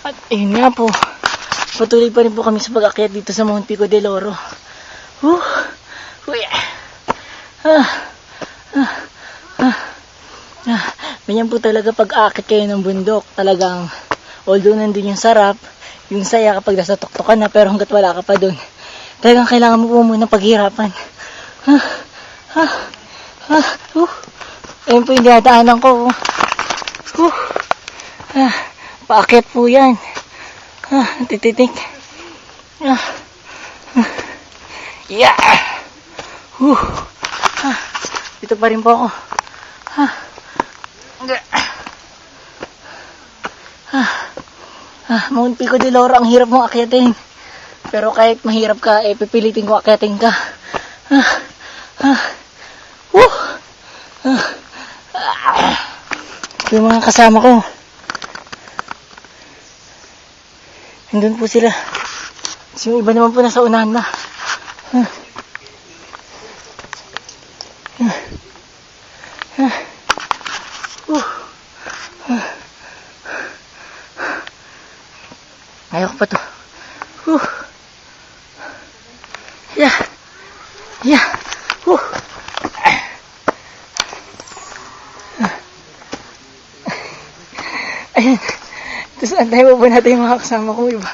At ayun nga po, patuloy pa rin po kami sa pag-akyat dito sa Mount Pico del Oro. Whew! Uy! Ah! Ah! Ah! Ah! Ganyan po talaga pag-aakit kayo ng bundok. Talagang, although nandun yung sarap, yung saya kapag nasa tuktok na, pero hanggat wala ka pa dun, talagang kailangan mo po muna paghirapan. Ah! Ah! Ah! Uh! Ayun po yung dinadaanan ko. Uh! Ah! Paakyat po yan. Ah, tititik. Ah. Ah. Yeah. Uh. Ah. Dito pa rin po ako. Ah. Ah. Ah, Mount Pico de Loro, ang hirap mong akyatin. Pero kahit mahirap ka, eh, pipilitin ko akyatin ka. Ah. Ah. Woo. Ah. Ah. Yung mga kasama ko. Nandun po sila. Tapos yung iba naman po nasa unahan na. Ah. Ah. Uh. Ah. Ayaw ko pa to. Uh. Yeah. Yeah. Uh. Ayun. Tapos antayin mo ba natin yung mga kasama ko iba?